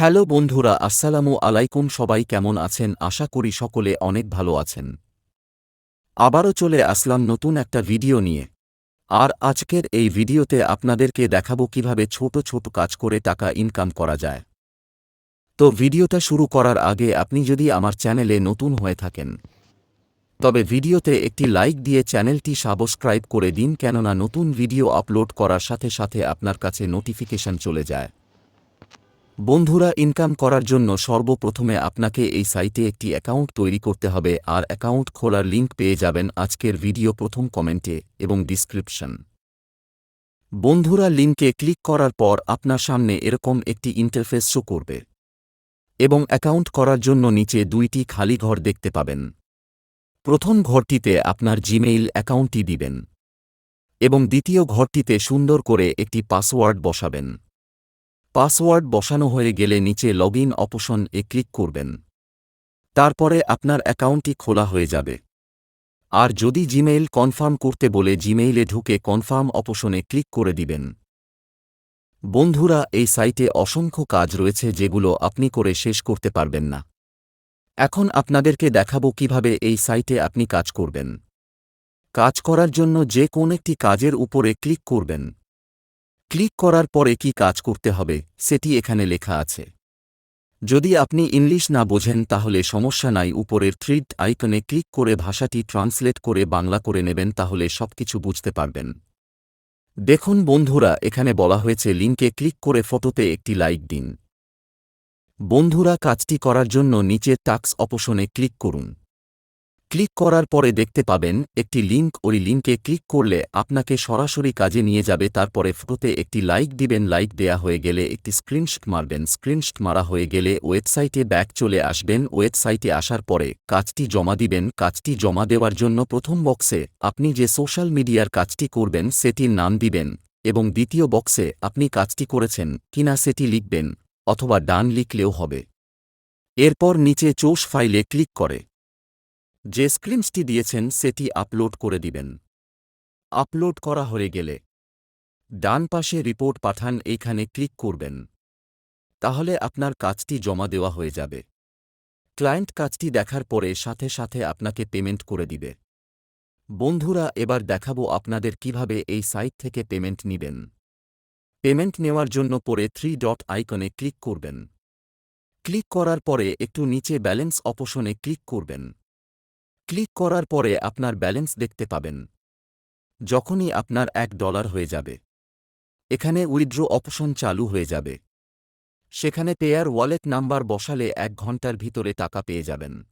Hello বন্ধুরা, আসসালামু আলাইকুম, সবাই কেমন আছেন? আশা করি সকলে অনেক ভালো আছেন। আবারও চলে আসলাম নতুন একটা ভিডিও নিয়ে। আর আজকের এই ভিডিওতে আপনাদেরকে দেখাবো কীভাবে ছোট ছোট কাজ করে টাকা ইনকাম করা যায়। তো ভিডিওটা শুরু করার আগে আপনি যদি আমার চ্যানেলে নতুন হয়ে থাকেন, তবে ভিডিওতে একটি লাইক দিয়ে চ্যানেলটি সাবস্ক্রাইব করে দিন, কেননা নতুন ভিডিও আপলোড করার সাথে সাথে আপনার কাছে নোটিফিকেশন চলে যায়। বন্ধুরা ইনকাম করার জন্য সর্বপ্রথমে আপনাকে এই সাইটে একটি অ্যাকাউন্ট তৈরি করতে হবে আর অ্যাকাউন্ট খোলার লিঙ্ক পেয়ে যাবেন আজকের ভিডিও প্রথম কমেন্টে এবং ডিসক্রিপশন বন্ধুরা লিঙ্কে ক্লিক করার পর আপনার সামনে এরকম একটি ইন্টারফেস শো করবে এবং অ্যাকাউন্ট করার জন্য নিচে দুইটি খালি ঘর দেখতে পাবেন। প্রথম ঘরটিতে আপনার জিমেইল অ্যাকাউন্টটি দিবেন এবং দ্বিতীয় ঘরটিতে সুন্দর করে একটি পাসওয়ার্ড বসাবেন। পাসওয়ার্ড বসানো হয়ে গেলে নিচে লগ ইন অপশন এ ক্লিক করবেন। তারপরে আপনার অ্যাকাউন্টটি খোলা হয়ে যাবে। আর যদি জিমেইল কনফার্ম করতে বলে জিমেইলে ঢুকে কনফার্ম অপশনে ক্লিক করে দিবেন। বন্ধুরা, এই সাইটে অসংখ্য কাজ রয়েছে যেগুলো আপনি করে শেষ করতে পারবেন না। এখন আপনাদেরকে দেখাবো কীভাবে এই সাইটে আপনি কাজ করবেন। কাজ করার জন্য যে কোন একটি কাজের উপরে ক্লিক করবেন। ক্লিক করার পরে কি কাজ করতে হবে, সেটি এখানে লেখা আছে। যদি আপনি ইংলিশ না বোঝেন তাহলে সমস্যা নাই, উপরের থ্রিড আইকনে ক্লিক করে ভাষাটি ট্রান্সলেট করে বাংলা করে নেবেন, তাহলে সবকিছু বুঝতে পারবেন। দেখুন বন্ধুরা, এখানে বলা হয়েছে লিঙ্কে ক্লিক করে ফটোতে একটি লাইক দিন। বন্ধুরা, কাজটি করার জন্য নিচের টাক্স অপশনে ক্লিক করুন। ক্লিক করার পরে দেখতে পাবেন, একটি লিঙ্ক ওই লিঙ্কে ক্লিক করলে আপনাকে সরাসরি কাজে নিয়ে যাবে। তারপরে ফটোতে একটি লাইক দিবেন। লাইক দেয়া হয়ে গেলে একটি স্ক্রিনশট মারবেন। স্ক্রিনশট মারা হয়ে গেলে ওয়েবসাইটে ব্যাক চলে আসবেন। ওয়েবসাইটে আসার পরে কাজটি জমা দিবেন। কাজটি জমা দেওয়ার জন্য প্রথম বক্সে আপনি যে সোশ্যাল মিডিয়ার কাজটি করবেন সেটির নাম দিবেন এবং দ্বিতীয় বক্সে আপনি কাজটি করেছেন কিনা সেটি লিখবেন অথবা ডান লিখলেও হবে। এরপর নিচে চোষ ফাইলে ক্লিক করে। যে স্ক্রিনসটি দিয়েছেন সেটি আপলোড করে দিবেন। আপলোড করা হয়ে গেলে ডান পাশে রিপোর্ট পাঠান, এইখানে ক্লিক করবেন। তাহলে আপনার কাজটি জমা দেওয়া হয়ে যাবে। ক্লায়েন্ট কাজটি দেখার পরে সাথে সাথে আপনাকে পেমেন্ট করে দিবে। বন্ধুরা, এবার দেখাবো আপনাদের কীভাবে এই সাইট থেকে পেমেন্ট নিবেন। পেমেন্ট নেওয়ার জন্য পরে থ্রি ডট আইকনে ক্লিক করবেন। ক্লিক করার পরে একটু নিচে ব্যালেন্স অপশনে ক্লিক করবেন। ক্লিক করার পরে আপনার ব্যালেন্স দেখতে পাবেন। যখনই আপনার এক ডলার হয়ে যাবে। এখানে উইথড্র অপশন চালু হয়ে যাবে। সেখানে পেয়ার ওয়ালেট নাম্বার বসালে এক ঘণ্টার ভিতরে টাকা পেয়ে যাবেন।